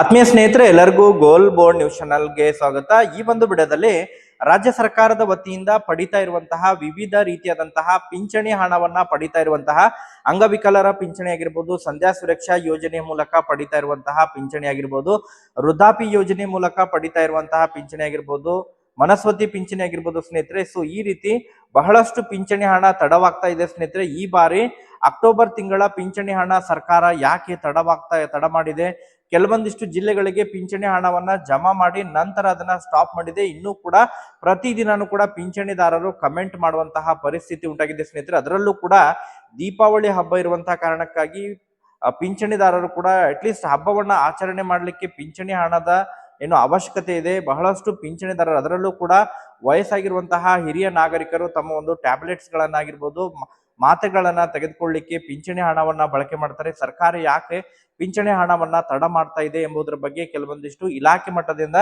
ಆತ್ಮೀಯ ಸ್ನೇಹಿತರೆ, ಎಲ್ಲರಿಗೂ ಗೋಲ್ ಬೋರ್ಡ್ ನ್ಯೂಸ್ ಚಾನಲ್ಗೆ ಸ್ವಾಗತ. ಈ ಒಂದು ಬಿಡದಲ್ಲಿ ರಾಜ್ಯ ಸರ್ಕಾರದ ವತಿಯಿಂದ ಪಡಿತಾ ಇರುವಂತಹ ವಿವಿಧ ರೀತಿಯಾದಂತಹ ಪಿಂಚಣಿ ಹಣವನ್ನ ಪಡಿತಾ ಇರುವಂತಹ ಅಂಗವಿಕಲರ ಪಿಂಚಣಿ ಆಗಿರ್ಬೋದು, ಸಂಧ್ಯಾ ಸುರಕ್ಷಾ ಯೋಜನೆ ಮೂಲಕ ಪಡಿತಾ ಇರುವಂತಹ ಪಿಂಚಣಿ ಆಗಿರ್ಬೋದು ವೃದ್ಧಾಪಿ ಯೋಜನೆ ಮೂಲಕ ಪಡಿತಾ ಇರುವಂತಹ ಪಿಂಚಣಿ ಆಗಿರ್ಬೋದು, ಮನಸ್ವತಿ ಪಿಂಚಣಿ ಆಗಿರ್ಬೋದು ಸ್ನೇಹಿತರೆ. ಸೊ ಈ ರೀತಿ ಬಹಳಷ್ಟು ಪಿಂಚಣಿ ಹಣ ತಡವಾಗ್ತಾ ಇದೆ ಸ್ನೇಹಿತರೆ. ಈ ಬಾರಿ ಅಕ್ಟೋಬರ್ ತಿಂಗಳ ಪಿಂಚಣಿ ಹಣ ಸರ್ಕಾರ ಯಾಕೆ ತಡವಾಗ್ತಾ, ತಡ ಮಾಡಿದೆ? ಕೆಲವೊಂದಿಷ್ಟು ಜಿಲ್ಲೆಗಳಿಗೆ ಪಿಂಚಣಿ ಹಣವನ್ನ ಜಮಾ ಮಾಡಿ ನಂತರ ಅದನ್ನ ಸ್ಟಾಪ್ ಮಾಡಿದೆ. ಇನ್ನೂ ಕೂಡ ಪ್ರತಿದಿನನೂ ಕೂಡ ಪಿಂಚಣಿದಾರರು ಕಮೆಂಟ್ ಮಾಡುವಂತಹ ಪರಿಸ್ಥಿತಿ ಉಂಟಾಗಿದೆ ಸ್ನೇಹಿತರೆ. ಅದರಲ್ಲೂ ಕೂಡ ದೀಪಾವಳಿ ಹಬ್ಬ ಇರುವಂತಹ ಕಾರಣಕ್ಕಾಗಿ ಪಿಂಚಣಿದಾರರು ಕೂಡ ಅಟ್ಲೀಸ್ಟ್ ಹಬ್ಬವನ್ನ ಆಚರಣೆ ಮಾಡಲಿಕ್ಕೆ ಪಿಂಚಣಿ ಹಣದ ಏನು ಅವಶ್ಯಕತೆ ಇದೆ. ಬಹಳಷ್ಟು ಪಿಂಚಣಿದಾರರು, ಅದರಲ್ಲೂ ಕೂಡ ವಯಸ್ಸಾಗಿರುವಂತಹ ಹಿರಿಯ ನಾಗರಿಕರು ತಮ್ಮ ಒಂದು ಟ್ಯಾಬ್ಲೆಟ್ಸ್ ಗಳನ್ನಾಗಿರ್ಬೋದು ಮಾತ್ರೆಗಳನ್ನ ತೆಗೆದುಕೊಳ್ಳಿಕ್ಕೆ ಪಿಂಚಣಿ ಹಣವನ್ನ ಬಳಕೆ ಮಾಡ್ತಾರೆ. ಸರ್ಕಾರ ಯಾಕೆ ಪಿಂಚಣಿ ಹಣವನ್ನ ತಡ ಮಾಡ್ತಾ ಇದೆ ಎಂಬುದರ ಬಗ್ಗೆ ಕೆಲವೊಂದಿಷ್ಟು ಇಲಾಖೆ ಮಟ್ಟದಿಂದ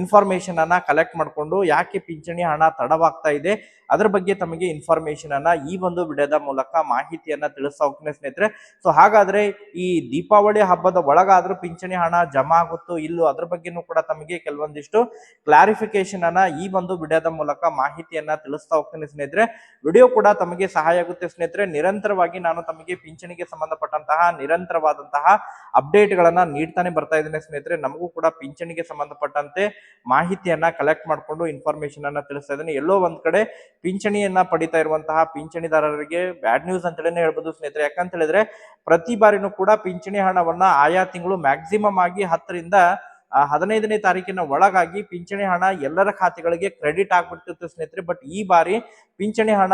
ಇನ್ಫಾರ್ಮೇಶನ್ ಅನ್ನ ಕಲೆಕ್ಟ್ ಮಾಡಿಕೊಂಡು ಯಾಕೆ ಪಿಂಚಣಿ ಹಣ ತಡವಾಗ್ತಾ ಇದೆ, ಅದ್ರ ಬಗ್ಗೆ ತಮಗೆ ಇನ್ಫಾರ್ಮೇಶನ್ ಅನ್ನ ಈ ಒಂದು ವಿಡಿಯೋದ ಮೂಲಕ ಮಾಹಿತಿಯನ್ನ ತಿಳಿಸ್ತಾ ಹೋಗ್ತೀನಿ ಸ್ನೇಹಿತರೆ. ಸೊ ಹಾಗಾದ್ರೆ ಈ ದೀಪಾವಳಿ ಹಬ್ಬದ ಒಳಗಾದ್ರೂ ಪಿಂಚಣಿ ಹಣ ಜಮಾ ಆಗುತ್ತೋ ಇಲ್ಲೋ ಅದ್ರ ಬಗ್ಗೆನೂ ಕೂಡ ತಮಗೆ ಕೆಲವೊಂದಿಷ್ಟು ಕ್ಲಾರಿಫಿಕೇಶನ್ ಅನ್ನ ಈ ಒಂದು ವಿಡಿಯೋದ ಮೂಲಕ ಮಾಹಿತಿಯನ್ನ ತಿಳಿಸ್ತಾ ಹೋಗ್ತೇನೆ ಸ್ನೇಹಿತರೆ. ವಿಡಿಯೋ ಕೂಡ ತಮಗೆ ಸಹಾಯ ಆಗುತ್ತೆ ಸ್ನೇಹಿತರೆ. ನಿರಂತರವಾಗಿ ನಾನು ತಮಗೆ ಪಿಂಚಣಿಗೆ ಸಂಬಂಧಪಟ್ಟಂತಹ ನಿರಂತರವಾದಂತಹ ಅಪ್ಡೇಟ್ ಗಳನ್ನ ನೀಡ್ತಾನೆ ಬರ್ತಾ ಇದ್ದೇನೆ ಸ್ನೇಹಿತರೆ. ನಮಗೂ ಕೂಡ ಪಿಂಚಣಿಗೆ ಸಂಬಂಧಪಟ್ಟಂತೆ ಮಾಹಿತಿಯನ್ನ ಕಲೆಕ್ಟ್ ಮಾಡಿಕೊಂಡು ಇನ್ಫಾರ್ಮೇಶನ್ ಅನ್ನ ತಿಳಿಸ್ತಾ ಇದ್ದೇನೆ. ಎಲ್ಲೋ ಒಂದ್ ಕಡೆ ಪಿಂಚಣಿಯನ್ನ ಪಡಿತಾ ಇರುವಂತಹ ಪಿಂಚಣಿದಾರರಿಗೆ ಬ್ಯಾಡ್ ನ್ಯೂಸ್ ಅಂತಲೇ ಹೇಳ್ಬೋದು ಸ್ನೇಹಿತರೆ. ಯಾಕಂತ ಹೇಳಿದ್ರೆ ಪ್ರತಿ ಬಾರಿನೂ ಕೂಡ ಪಿಂಚಣಿ ಹಣವನ್ನ ಆಯಾ ತಿಂಗಳು ಮ್ಯಾಕ್ಸಿಮಮ್ ಆಗಿ ಹತ್ತರಿಂದ ಹದಿನೈದನೇ ತಾರೀಕಿನ ಒಳಗಾಗಿ ಪಿಂಚಣಿ ಹಣ ಎಲ್ಲರ ಖಾತೆಗಳಿಗೆ ಕ್ರೆಡಿಟ್ ಆಗ್ಬಿಡ್ತಿತ್ತು ಸ್ನೇಹಿತರೆ. ಬಟ್ ಈ ಬಾರಿ ಪಿಂಚಣಿ ಹಣ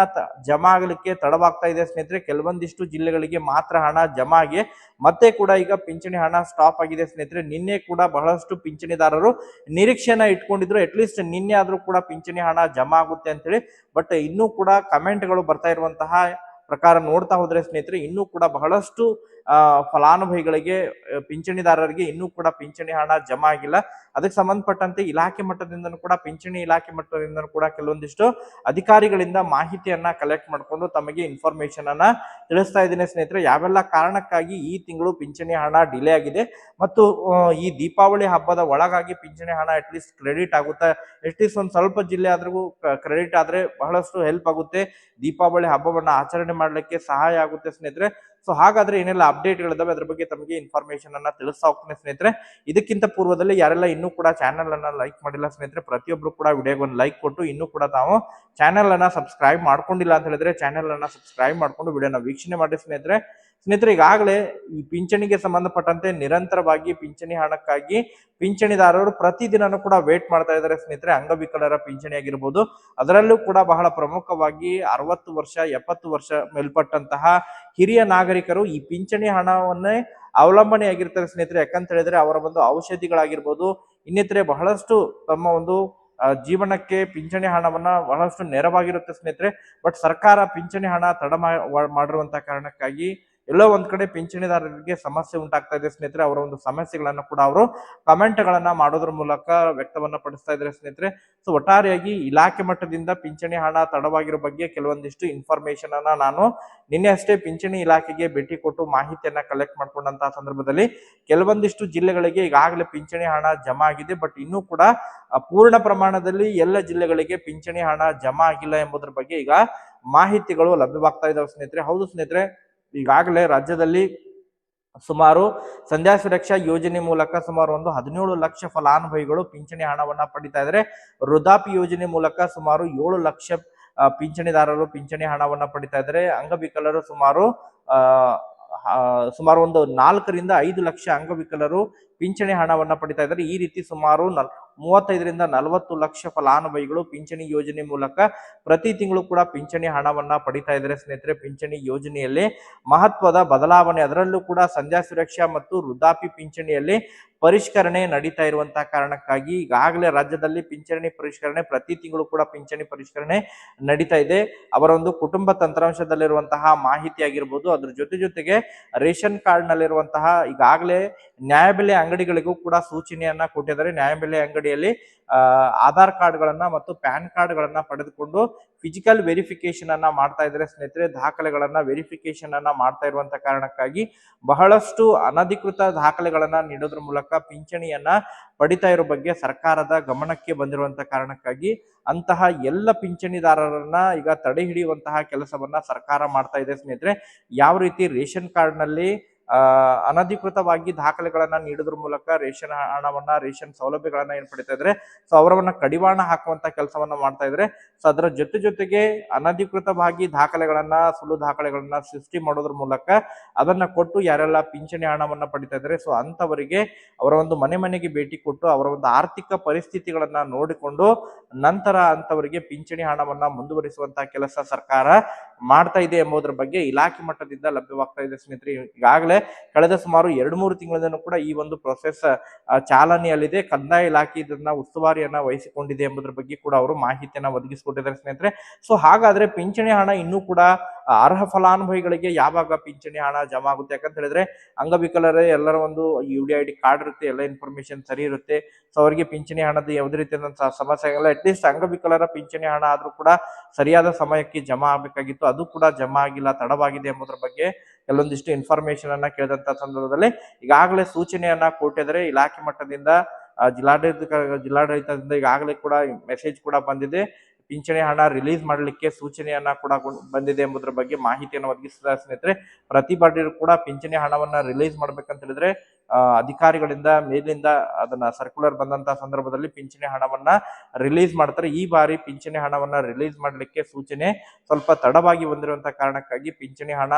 ಜಮಾ ಆಗಲಿಕ್ಕೆ ತಡವಾಗ್ತಾ ಇದೆ ಸ್ನೇಹಿತರೆ. ಕೆಲವೊಂದಿಷ್ಟು ಜಿಲ್ಲೆಗಳಿಗೆ ಮಾತ್ರ ಹಣ ಜಮಾ ಆಗಿ ಮತ್ತೆ ಕೂಡ ಈಗ ಪಿಂಚಣಿ ಹಣ ಸ್ಟಾಪ್ ಆಗಿದೆ ಸ್ನೇಹಿತರೆ. ನಿನ್ನೆ ಕೂಡ ಬಹಳಷ್ಟು ಪಿಂಚಣಿದಾರರು ನಿರೀಕ್ಷೆನ ಇಟ್ಕೊಂಡಿದ್ರು. ಅಟ್ಲೀಸ್ಟ್ ನಿನ್ನೆ ಆದ್ರೂ ಕೂಡ ಪಿಂಚಣಿ ಹಣ ಜಮಾ ಆಗುತ್ತೆ ಅಂತೇಳಿ. ಬಟ್ ಇನ್ನೂ ಕೂಡ ಕಮೆಂಟ್ಗಳು ಬರ್ತಾ ಇರುವಂತಹ ಪ್ರಕಾರ ನೋಡ್ತಾ ಹೋದ್ರೆ ಸ್ನೇಹಿತರೆ, ಇನ್ನೂ ಕೂಡ ಬಹಳಷ್ಟು ಫಲಾನುಭವಿಗಳಿಗೆ ಪಿಂಚಣಿದಾರರಿಗೆ ಇನ್ನೂ ಕೂಡ ಪಿಂಚಣಿ ಹಣ ಜಮಾ ಆಗಿಲ್ಲ. ಅದಕ್ಕೆ ಸಂಬಂಧಪಟ್ಟಂತೆ ಇಲಾಖೆ ಮಟ್ಟದಿಂದನೂ ಕೂಡ, ಪಿಂಚಣಿ ಇಲಾಖೆ ಮಟ್ಟದಿಂದನೂ ಕೂಡ ಕೆಲವೊಂದಿಷ್ಟು ಅಧಿಕಾರಿಗಳಿಂದ ಮಾಹಿತಿಯನ್ನ ಕಲೆಕ್ಟ್ ಮಾಡಿಕೊಂಡು ತಮಗೆ ಇನ್ಫಾರ್ಮೇಶನ್ ಅನ್ನ ತಿಳಿಸ್ತಾ ಇದ್ದೀನಿ ಸ್ನೇಹಿತರೆ. ಯಾವೆಲ್ಲ ಕಾರಣಕ್ಕಾಗಿ ಈ ತಿಂಗಳು ಪಿಂಚಣಿ ಹಣ ಡಿಲೇ ಆಗಿದೆ ಮತ್ತು ಈ ದೀಪಾವಳಿ ಹಬ್ಬದ ಒಳಗಾಗಿ ಪಿಂಚಣಿ ಹಣ ಅಟ್ಲೀಸ್ಟ್ ಕ್ರೆಡಿಟ್ ಆಗುತ್ತೆ? ಅಟ್ಲೀಸ್ಟ್ ಒಂದು ಸ್ವಲ್ಪ ಜಿಲ್ಲೆ ಆದ್ರೂ ಕ್ರೆಡಿಟ್ ಆದ್ರೆ ಬಹಳಷ್ಟು ಹೆಲ್ಪ್ ಆಗುತ್ತೆ. ದೀಪಾವಳಿ ಹಬ್ಬವನ್ನ ಆಚರಣೆ ಮಾಡಲಿಕ್ಕೆ ಸಹಾಯ ಆಗುತ್ತೆ ಸ್ನೇಹಿತರೆ. ಸೊ ಹಾಗಾದ್ರೆ ಏನೆಲ್ಲ ಅಪ್ಡೇಟ್ಗಳಿದಾವೆ ಅದ್ರ ಬಗ್ಗೆ ತಮಗೆ ಇನ್ಫಾರ್ಮೇಶನ್ ಅನ್ನ ತಿಳಿಸ್ತಾ ಹೋಗ್ತೀನಿ ಸ್ನೇಹಿತರೆ. ಇದಕ್ಕಿಂತ ಪೂರ್ವದಲ್ಲಿ ಯಾರೆಲ್ಲ ಇನ್ನೂ ಕೂಡ ಚಾನೆಲ್ ಅನ್ನ ಲೈಕ್ ಮಾಡಿಲ್ಲ ಸ್ನೇಹಿತರೆ, ಪ್ರತಿಯೊಬ್ರು ಕೂಡ ವಿಡಿಯೋಗೆ ಒಂದು ಲೈಕ್ ಕೊಟ್ಟು ಇನ್ನೂ ಕೂಡ ತಾವು ಚಾನೆಲ್ ಅನ್ನ ಸಬ್ಸ್ಕ್ರೈಬ್ ಮಾಡ್ಕೊಂಡಿಲ್ಲ ಅಂತ ಹೇಳಿದ್ರೆ ಚಾನೆಲ್ ಅನ್ನ ಸಬ್ಸ್ಕ್ರೈಬ್ ಮಾಡ್ಕೊಂಡು ವಿಡಿಯೋನ ವೀಕ್ಷಣೆ ಮಾಡಿ ಸ್ನೇಹಿತರೆ. ಸ್ನೇಹಿತರೆ, ಈಗಾಗಲೇ ಈ ಪಿಂಚಣಿಗೆ ಸಂಬಂಧಪಟ್ಟಂತೆ ನಿರಂತರವಾಗಿ ಪಿಂಚಣಿ ಹಣಕ್ಕಾಗಿ ಪಿಂಚಣಿದಾರರು ಪ್ರತಿದಿನನೂ ಕೂಡ ವೇಟ್ ಮಾಡ್ತಾ ಇದ್ದಾರೆ ಸ್ನೇಹಿತರೆ. ಅಂಗವಿಕಲರ ಪಿಂಚಣಿ ಆಗಿರ್ಬೋದು. ಅದರಲ್ಲೂ ಕೂಡ ಬಹಳ ಪ್ರಮುಖವಾಗಿ ಅರವತ್ತು ವರ್ಷ, ಎಪ್ಪತ್ತು ವರ್ಷ ಮೇಲ್ಪಟ್ಟಂತಹ ಹಿರಿಯ ನಾಗರಿಕರು ಈ ಪಿಂಚಣಿ ಹಣವನ್ನೇ ಅವಲಂಬನೆ ಆಗಿರ್ತಾರೆ ಸ್ನೇಹಿತರೆ. ಯಾಕಂತ ಹೇಳಿದ್ರೆ ಅವರ ಒಂದು ಔಷಧಿಗಳಾಗಿರ್ಬೋದು. ಇನ್ನಿತರೆ ಬಹಳಷ್ಟು ತಮ್ಮ ಒಂದು ಜೀವನಕ್ಕೆ ಪಿಂಚಣಿ ಹಣವನ್ನ ಬಹಳಷ್ಟು ನೆರವಾಗಿರುತ್ತೆ ಸ್ನೇಹಿತರೆ. ಬಟ್ ಸರ್ಕಾರ ಪಿಂಚಣಿ ಹಣ ತಡ ಮಾಡಿರುವಂತಹ ಕಾರಣಕ್ಕಾಗಿ ಎಲ್ಲೋ ಒಂದ್ ಕಡೆ ಪಿಂಚಣಿದಾರರಿಗೆ ಸಮಸ್ಯೆ ಉಂಟಾಗ್ತಾ ಇದೆ ಸ್ನೇಹಿತರೆ, ಅವರ ಒಂದು ಸಮಸ್ಯೆಗಳನ್ನ ಕೂಡ ಅವರು ಕಮೆಂಟ್ ಗಳನ್ನ ಮಾಡೋದ್ರ ಮೂಲಕ ವ್ಯಕ್ತವನ್ನ ಪಡಿಸ್ತಾ ಇದ್ದಾರೆ ಸ್ನೇಹಿತರೆ. ಸೊ ಒಟ್ಟಾರೆಯಾಗಿ ಇಲಾಖೆ ಮಟ್ಟದಿಂದ ಪಿಂಚಣಿ ಹಣ ತಡವಾಗಿರೋ ಬಗ್ಗೆ ಕೆಲವೊಂದಿಷ್ಟು ಇನ್ಫಾರ್ಮೇಶನ್ ಅನ್ನ ನಾನು ನಿನ್ನೆ ಅಷ್ಟೇ ಪಿಂಚಣಿ ಇಲಾಖೆಗೆ ಭೇಟಿ ಕೊಟ್ಟು ಮಾಹಿತಿಯನ್ನ ಕಲೆಕ್ಟ್ ಮಾಡ್ಕೊಂಡಂತಹ ಸಂದರ್ಭದಲ್ಲಿ ಕೆಲವೊಂದಿಷ್ಟು ಜಿಲ್ಲೆಗಳಿಗೆ ಈಗಾಗಲೇ ಪಿಂಚಣಿ ಹಣ ಜಮಾ ಆಗಿದೆ. ಬಟ್ ಇನ್ನೂ ಕೂಡ ಪೂರ್ಣ ಪ್ರಮಾಣದಲ್ಲಿ ಎಲ್ಲ ಜಿಲ್ಲೆಗಳಿಗೆ ಪಿಂಚಣಿ ಹಣ ಜಮಾ ಆಗಿಲ್ಲ ಎಂಬುದರ ಬಗ್ಗೆ ಈಗ ಮಾಹಿತಿಗಳು ಲಭ್ಯವಾಗ್ತಾ ಇದಾವೆ ಸ್ನೇಹಿತರೆ. ಹೌದು ಸ್ನೇಹಿತರೆ ಈಗಾಗಲೇ ರಾಜ್ಯದಲ್ಲಿ ಸುಮಾರು ಸಂಧ್ಯಾ ಸುರಕ್ಷಾ ಯೋಜನೆ ಮೂಲಕ ಸುಮಾರು ಒಂದು ಹದಿನೇಳು ಲಕ್ಷ ಫಲಾನುಭವಿಗಳು ಪಿಂಚಣಿ ಹಣವನ್ನ ಪಡಿತಾ ಇದ್ದಾರೆ ವೃದ್ಧಾಪಿ ಯೋಜನೆ ಮೂಲಕ ಸುಮಾರು ಏಳು ಲಕ್ಷ ಪಿಂಚಣಿದಾರರು ಪಿಂಚಣಿ ಹಣವನ್ನ ಪಡಿತಾ ಇದ್ದಾರೆ ಅಂಗವಿಕಲರು ಸುಮಾರು ಸುಮಾರು ಒಂದು ನಾಲ್ಕರಿಂದ ಐದು ಲಕ್ಷ ಅಂಗವಿಕಲರು ಪಿಂಚಣಿ ಹಣವನ್ನು ಪಡಿತಾ ಇದ್ದಾರೆ. ಈ ರೀತಿ ಸುಮಾರು ನಲ್, ಮೂವತ್ತೈದರಿಂದ ನಲವತ್ತು ಲಕ್ಷ ಫಲಾನುಭವಿಗಳು ಪಿಂಚಣಿ ಯೋಜನೆ ಮೂಲಕ ಪ್ರತಿ ತಿಂಗಳು ಕೂಡ ಪಿಂಚಣಿ ಹಣವನ್ನ ಪಡಿತಾ ಇದ್ದಾರೆ. ಸ್ನೇಹಿತರೆ, ಪಿಂಚಣಿ ಯೋಜನೆಯಲ್ಲಿ ಮಹತ್ವದ ಬದಲಾವಣೆ, ಅದರಲ್ಲೂ ಕೂಡ ಸಂಧ್ಯಾ ಸುರಕ್ಷಾ ಮತ್ತು ವೃದ್ಧಾಪಿ ಪಿಂಚಣಿಯಲ್ಲಿ ಪರಿಷ್ಕರಣೆ ನಡೀತಾ ಇರುವಂತಹ ಕಾರಣಕ್ಕಾಗಿ ಈಗಾಗಲೇ ರಾಜ್ಯದಲ್ಲಿ ಪಿಂಚಣಿ ಪರಿಷ್ಕರಣೆ, ಪ್ರತಿ ತಿಂಗಳು ಕೂಡ ಪಿಂಚಣಿ ಪರಿಷ್ಕರಣೆ ನಡೀತಾ ಇದೆ. ಅವರ ಒಂದು ಕುಟುಂಬ ತಂತ್ರಾಂಶದಲ್ಲಿರುವಂತಹ ಮಾಹಿತಿ ಆಗಿರ್ಬೋದು. ಅದ್ರ ಜೊತೆ ಜೊತೆಗೆ ರೇಷನ್ ಕಾರ್ಡ್ ನಲ್ಲಿರುವಂತಹ ಈಗಾಗಲೇ ನ್ಯಾಯಬೆಲೆ ಅಂಗಡಿಗಳಿಗೂ ಕೂಡ ಸೂಚನೆಯನ್ನ ಕೊಟ್ಟಿದ್ದಾರೆ. ನ್ಯಾಯಬೆಲೆ ಅಂಗಡಿಯಲ್ಲಿ ಆಧಾರ್ ಕಾರ್ಡ್ಗಳನ್ನ ಮತ್ತು ಪ್ಯಾನ್ ಕಾರ್ಡ್ಗಳನ್ನ ಪಡೆದುಕೊಂಡು ಫಿಸಿಕಲ್ ವೆರಿಫಿಕೇಶನ್ ಅನ್ನ ಮಾಡ್ತಾ ಇದ್ದಾರೆ. ಸ್ನೇಹಿತರೆ ದಾಖಲೆಗಳನ್ನ ವೆರಿಫಿಕೇಶನ್ ಅನ್ನ ಮಾಡ್ತಾ ಇರುವಂತ ಕಾರಣಕ್ಕಾಗಿ ಬಹಳಷ್ಟು ಅನಧಿಕೃತ ದಾಖಲೆಗಳನ್ನ ನೀಡೋದ್ರ ಮೂಲಕ ಪಿಂಚಣಿಯನ್ನ ಪಡಿತಾ ಇರೋ ಬಗ್ಗೆ ಸರ್ಕಾರದ ಗಮನಕ್ಕೆ ಬಂದಿರುವಂತ ಕಾರಣಕ್ಕಾಗಿ ಅಂತಹ ಎಲ್ಲ ಪಿಂಚಣಿದಾರರನ್ನ ಈಗ ತಡೆ ಹಿಡಿಯುವಂತಹ ಕೆಲಸವನ್ನ ಸರ್ಕಾರ ಮಾಡ್ತಾ ಇದೆ. ಸ್ನೇಹಿತರೆ ಯಾವ ರೀತಿ ರೇಷನ್ ಕಾರ್ಡ್ನಲ್ಲಿ ಆ, ಅನಧಿಕೃತವಾಗಿ ದಾಖಲೆಗಳನ್ನ ನೀಡೋದ್ರ ಮೂಲಕ ರೇಷನ್ ಹಣವನ್ನ, ರೇಷನ್ ಸೌಲಭ್ಯಗಳನ್ನ ಏನ್ ಪಡಿತಾ ಇದ್ರೆ, ಸೊ ಅವರವನ್ನ ಕಡಿವಾಣ ಹಾಕುವಂತ ಕೆಲಸವನ್ನ ಮಾಡ್ತಾ ಇದ್ರೆ, ಸೊ ಅದರ ಜೊತೆ ಜೊತೆಗೆ ಅನಧಿಕೃತವಾಗಿ ದಾಖಲೆಗಳನ್ನ, ಸುಳ್ಳು ದಾಖಲೆಗಳನ್ನ ಸೃಷ್ಟಿ ಮಾಡೋದ್ರ ಮೂಲಕ ಅದನ್ನ ಕೊಟ್ಟು ಯಾರೆಲ್ಲ ಪಿಂಚಣಿ ಹಣವನ್ನ ಪಡಿತಾ ಇದ್ದಾರೆ ಸೊ ಅಂತವರಿಗೆ ಅವರ ಒಂದು ಮನೆ ಮನೆಗೆ ಭೇಟಿ ಕೊಟ್ಟು ಅವರ ಒಂದು ಆರ್ಥಿಕ ಪರಿಸ್ಥಿತಿಗಳನ್ನ ನೋಡಿಕೊಂಡು ನಂತರ ಅಂತವರಿಗೆ ಪಿಂಚಣಿ ಹಣವನ್ನ ಮುಂದುವರಿಸುವಂತ ಕೆಲಸ ಸರ್ಕಾರ ಮಾಡ್ತಾ ಇದೆ ಎಂಬುದರ ಬಗ್ಗೆ ಇಲಾಖೆ ಮಟ್ಟದಿಂದ ಲಭ್ಯವಾಗ್ತಾ ಇದೆ ಸ್ನೇಹಿತರೆ. ಈಗಾಗಲೇ ಕಳೆದ ಸುಮಾರು ಎರಡು ಮೂರು ತಿಂಗಳಿಂದನೂ ಕೂಡ ಈ ಒಂದು ಪ್ರೊಸೆಸ್ ಚಾಲನೆಯಲ್ಲಿದೆ. ಕಂದಾಯ ಇಲಾಖೆ ಇದನ್ನ ಉಸ್ತುವಾರಿಯನ್ನ ವಹಿಸಿಕೊಂಡಿದೆ ಎಂಬುದರ ಬಗ್ಗೆ ಕೂಡ ಅವರು ಮಾಹಿತಿಯನ್ನ ಒದಗಿಸಿಕೊಟ್ಟಿದ್ದಾರೆ ಸ್ನೇಹಿತರೆ. ಸೊ ಹಾಗಾದ್ರೆ ಪಿಂಚಣಿ ಹಣ ಇನ್ನೂ ಕೂಡ ಅರ್ಹ ಫಲಾನುಭವಿಗಳಿಗೆ ಯಾವಾಗ ಪಿಂಚಣಿ ಹಣ ಜಮಾ ಆಗುತ್ತೆ ಯಾಕಂತ ಹೇಳಿದ್ರೆ ಅಂಗವಿಕಲರೇ ಎಲ್ಲರ ಒಂದು U D I D card ಇರುತ್ತೆ, ಎಲ್ಲ ಇನ್ಫಾರ್ಮೇಶನ್ ಸರಿ ಇರುತ್ತೆ. ಸೊ ಅವರಿಗೆ ಪಿಂಚಣಿ ಹಣದ ಯಾವುದೇ ರೀತಿಯಾದಂತಹ ಸಮಸ್ಯೆ ಆಗಲ್ಲ. ಅಟ್ಲೀಸ್ಟ್ ಅಂಗವಿಕಲರ ಪಿಂಚಣಿ ಹಣ ಆದ್ರೂ ಕೂಡ ಸರಿಯಾದ ಸಮಯಕ್ಕೆ ಜಮಾ ಆಗಬೇಕಾಗಿತ್ತು. ಅದು ಕೂಡ ಜಮಾ ಆಗಿಲ್ಲ, ತಡವಾಗಿದೆ ಎಂಬುದರ ಬಗ್ಗೆ ಕೆಲವೊಂದಿಷ್ಟು ಇನ್ಫಾರ್ಮೇಶನ್ ಅನ್ನ ಕೇಳಿದಂತ ಸಂದರ್ಭದಲ್ಲಿ ಈಗಾಗಲೇ ಸೂಚನೆಯನ್ನ ಕೊಟ್ಟಿದ್ರೆ ಇಲಾಖೆ ಮಟ್ಟದಿಂದ ಜಿಲ್ಲಾಡಳಿತ ಜಿಲ್ಲಾಡಳಿತದಿಂದ ಈಗಾಗಲೇ ಕೂಡ ಮೆಸೇಜ್ ಕೂಡ ಬಂದಿದೆ. ಪಿಂಚಣಿ ಹಣ ರಿಲೀಸ್ ಮಾಡಲಿಕ್ಕೆ ಸೂಚನೆಯನ್ನ ಕೂಡ ಬಂದಿದೆ ಎಂಬುದರ ಬಗ್ಗೆ ಮಾಹಿತಿಯನ್ನು ಒದಗಿಸಿದ ಸ್ನೇಹಿತರೆ, ಪ್ರತಿ ಬಾರಿ ಕೂಡ ಪಿಂಚಣಿ ಹಣವನ್ನ ರಿಲೀಸ್ ಮಾಡ್ಬೇಕಂತ ಹೇಳಿದ್ರೆ ಅಧಿಕಾರಿಗಳಿಂದ ಮೇಲಿಂದ ಅದನ್ನ ಸರ್ಕ್ಯುಲರ್ ಬಂದಂತ ಸಂದರ್ಭದಲ್ಲಿ ಪಿಂಚಣಿ ಹಣವನ್ನ ರಿಲೀಸ್ ಮಾಡ್ತಾರೆ. ಈ ಬಾರಿ ಪಿಂಚಣಿ ಹಣವನ್ನ ರಿಲೀಸ್ ಮಾಡಲಿಕ್ಕೆ ಸೂಚನೆ ಸ್ವಲ್ಪ ತಡವಾಗಿ ಬಂದಿರುವಂತಹ ಕಾರಣಕ್ಕಾಗಿ ಪಿಂಚಣಿ ಹಣ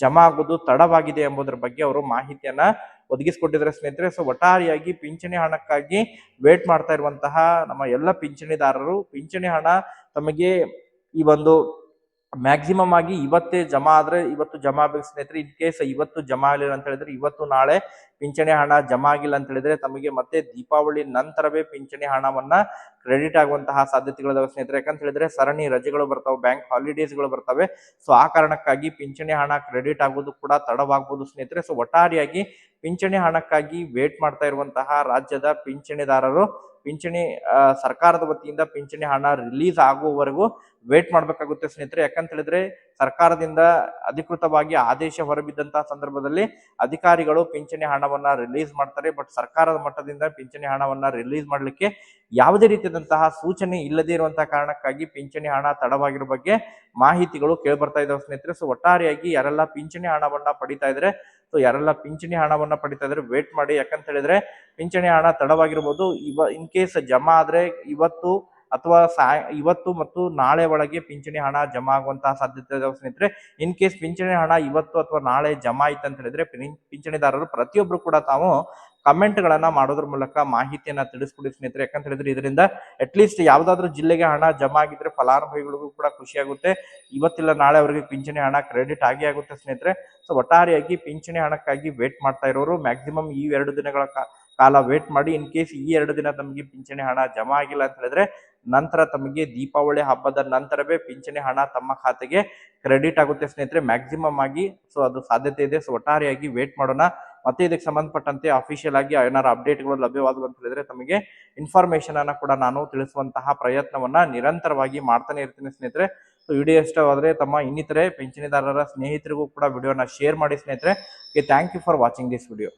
ಜಮಾ ಆಗೋದು ತಡವಾಗಿದೆ ಎಂಬುದರ ಬಗ್ಗೆ ಅವರು ಮಾಹಿತಿಯನ್ನ ಒದಗಿಸಿಕೊಟ್ಟಿದ್ದಾರೆ ಸ್ನೇಹಿತರೆ. ಸೊ ಒಟ್ಟಾರೆಯಾಗಿ ಪಿಂಚಣಿ ಹಣಕ್ಕಾಗಿ ವೇಟ್ ಮಾಡ್ತಾ ಇರುವಂತಹ ನಮ್ಮ ಎಲ್ಲ ಪಿಂಚಣಿದಾರರು, ಪಿಂಚಣಿ ಹಣ ತಮಗೆ ಈ ಒಂದು ಮ್ಯಾಕ್ಸಿಮಮ್ ಆಗಿ ಇವತ್ತೇ ಜಮಾ ಆದ್ರೆ ಇವತ್ತು ಜಮಾ ಆಗ್ಬೇಕು ಸ್ನೇಹಿತರೆ ಇನ್ ಕೇಸ್ ಇವತ್ತು ಜಮಾ ಆಗಲಿಲ್ಲ ಅಂತ ಹೇಳಿದ್ರೆ ಇವತ್ತು ನಾಳೆ ಪಿಂಚಣಿ ಹಣ ಜಮಾ ಆಗಿಲ್ಲ ಅಂತ ಹೇಳಿದ್ರೆ ತಮಗೆ ಮತ್ತೆ ದೀಪಾವಳಿ ನಂತರವೇ ಪಿಂಚಣಿ ಹಣವನ್ನ ಕ್ರೆಡಿಟ್ ಆಗುವಂತಹ ಸಾಧ್ಯತೆಗಳಿದಾವೆ ಸ್ನೇಹಿತರೆ. ಯಾಕಂತ ಹೇಳಿದ್ರೆ ಸರಣಿ ರಜೆಗಳು ಬರ್ತಾವೆ ಬ್ಯಾಂಕ್ ಹಾಲಿಡೇಸ್ಗಳು ಬರ್ತವೆ. ಸೊ ಆ ಕಾರಣಕ್ಕಾಗಿ ಪಿಂಚಣಿ ಹಣ ಕ್ರೆಡಿಟ್ ಆಗೋದು ಕೂಡ ತಡವಾಗಬಹುದು ಸ್ನೇಹಿತರೆ. ಸೊ ಒಟ್ಟಾರೆಯಾಗಿ ಪಿಂಚಣಿ ಹಣಕ್ಕಾಗಿ ವೇಟ್ ಮಾಡ್ತಾ ಇರುವಂತಹ ರಾಜ್ಯದ ಪಿಂಚಣಿದಾರರು ಪಿಂಚಣಿ ಸರ್ಕಾರದ ವತಿಯಿಂದ ಪಿಂಚಣಿ ಹಣ ರಿಲೀಸ್ ಆಗುವವರೆಗೂ ವೇಟ್ ಮಾಡಬೇಕಾಗುತ್ತೆ ಸ್ನೇಹಿತರೆ. ಯಾಕಂತ ಹೇಳಿದ್ರೆ ಸರ್ಕಾರದಿಂದ ಅಧಿಕೃತವಾಗಿ ಆದೇಶ ಹೊರಬಿದ್ದಂತಹ ಸಂದರ್ಭದಲ್ಲಿ ಅಧಿಕಾರಿಗಳು ಪಿಂಚಣಿ ಹಣವನ್ನ ರಿಲೀಸ್ ಮಾಡ್ತಾರೆ. ಬಟ್ ಸರ್ಕಾರದ ಮಟ್ಟದಿಂದ ಪಿಂಚಣಿ ಹಣವನ್ನ ರಿಲೀಸ್ ಮಾಡಲಿಕ್ಕೆ ಯಾವುದೇ ರೀತಿಯಾದಂತಹ ಸೂಚನೆ ಇಲ್ಲದೇ ಇರುವಂತಹ ಕಾರಣಕ್ಕಾಗಿ ಪಿಂಚಣಿ ಹಣ ತಡವಾಗಿರೋ ಬಗ್ಗೆ ಮಾಹಿತಿಗಳು ಕೇಳಿ ಬರ್ತಾ ಇದಾವೆ ಸ್ನೇಹಿತರೆ. ಸೊ ಒಟ್ಟಾರೆಯಾಗಿ ಯಾರೆಲ್ಲ ಪಿಂಚಣಿ ಹಣವನ್ನ ಪಡಿತಾ ಇದ್ರೆ ಸೊ ಯಾರೆಲ್ಲ ಪಿಂಚಣಿ ಹಣವನ್ನ ಪಡಿತಾ ಇದ್ರೆ ವೇಟ್ ಮಾಡಿ. ಯಾಕಂತ ಹೇಳಿದ್ರೆ, ಪಿಂಚಣಿ ಹಣ ತಡವಾಗಿರ್ಬೋದು. ಇವ ಇನ್ ಕೇಸ್ ಜಮಾ ಆದ್ರೆ ಇವತ್ತು ಅಥವಾ ಸಾಯ ಇವತ್ತು ಮತ್ತು ನಾಳೆ ಒಳಗೆ ಪಿಂಚಣಿ ಹಣ ಜಮಾ ಆಗುವಂತಹ ಸಾಧ್ಯತೆ ಸ್ನೇಹಿತರೆ ಇನ್ ಕೇಸ್ ಪಿಂಚಣಿ ಹಣ ಇವತ್ತು ಅಥವಾ ನಾಳೆ ಜಮಾ ಆಯ್ತು ಅಂತ ಹೇಳಿದ್ರೆ ಪಿಂಚಣಿದಾರರು ಪ್ರತಿಯೊಬ್ರು ಕೂಡ ತಾವು ಕಮೆಂಟ್ ಗಳನ್ನ ಮಾಡೋದ್ರ ಮೂಲಕ ಮಾಹಿತಿಯನ್ನ ತಿಳಿಸ್ಕೊಡಿ ಸ್ನೇಹಿತರೆ. ಯಾಕಂತ ಹೇಳಿದ್ರೆ ಇದರಿಂದ ಅಟ್ಲೀಸ್ಟ್ ಯಾವ್ದಾದ್ರು ಜಿಲ್ಲೆಗೆ ಹಣ ಜಮಾ ಆಗಿದ್ರೆ ಫಲಾನುಭವಿಗಳಿಗೂ ಕೂಡ ಖುಷಿ ಆಗುತ್ತೆ. ಇವತ್ತಿಲ್ಲ ನಾಳೆ ಅವರಿಗೆ ಪಿಂಚಣಿ ಹಣ ಕ್ರೆಡಿಟ್ ಆಗಿ ಆಗುತ್ತೆ ಸ್ನೇಹಿತರೆ. ಸೊ ಒಟ್ಟಾರೆಯಾಗಿ ಪಿಂಚಣಿ ಹಣಕ್ಕಾಗಿ ವೇಟ್ ಮಾಡ್ತಾ ಇರೋರು ಮ್ಯಾಕ್ಸಿಮಮ್ ಈ ಎರಡು ದಿನಗಳ ಕಾಲ ವೇಟ್ ಮಾಡಿ ಇನ್ ಕೇಸ್ ಈ ಎರಡು ದಿನ ತಮಗೆ ಪಿಂಚಣಿ ಹಣ ಜಮಾ ಆಗಿಲ್ಲ ಅಂತ ಹೇಳಿದ್ರೆ ನಂತರ ತಮಗೆ ದೀಪಾವಳಿ ಹಬ್ಬದ ನಂತರವೇ ಪಿಂಚಣಿ ಹಣ ತಮ್ಮ ಖಾತೆಗೆ ಕ್ರೆಡಿಟ್ ಆಗುತ್ತೆ ಸ್ನೇಹಿತರೆ. ಮ್ಯಾಕ್ಸಿಮಮ್ ಆಗಿ ಸೊ ಅದು ಸಾಧ್ಯತೆ ಇದೆ. ಸೊ ಒಟ್ಟಾರೆಯಾಗಿ ವೇಟ್ ಮಾಡೋಣ. ಮತ್ತೆ ಇದಕ್ಕೆ ಸಂಬಂಧಪಟ್ಟಂತೆ ಅಫಿಷಿಯಲ್ ಆಗಿ ಏನಾರು ಅಪ್ಡೇಟ್ಗಳು ಲಭ್ಯವಾದವು ಅಂತ ಹೇಳಿದ್ರೆ ತಮಗೆ ಇನ್ಫಾರ್ಮೇಶನ್ ಅನ್ನ ಕೂಡ ನಾನು ತಿಳಿಸುವಂತಹ ಪ್ರಯತ್ನವನ್ನ ನಿರಂತರವಾಗಿ ಮಾಡ್ತಾನೆ ಇರ್ತೀನಿ ಸ್ನೇಹಿತರೆ. ಸೊ ವಿಡಿಯೋ ಇಷ್ಟವಾದ್ರೆ ತಮ್ಮ ಇನ್ನಿತರೆ ಪಿಂಚಣಿದಾರರ ಸ್ನೇಹಿತರಿಗೂ ಕೂಡ ವಿಡಿಯೋನ ಶೇರ್ ಮಾಡಿ ಸ್ನೇಹಿತರೆ. Thank you for watching this video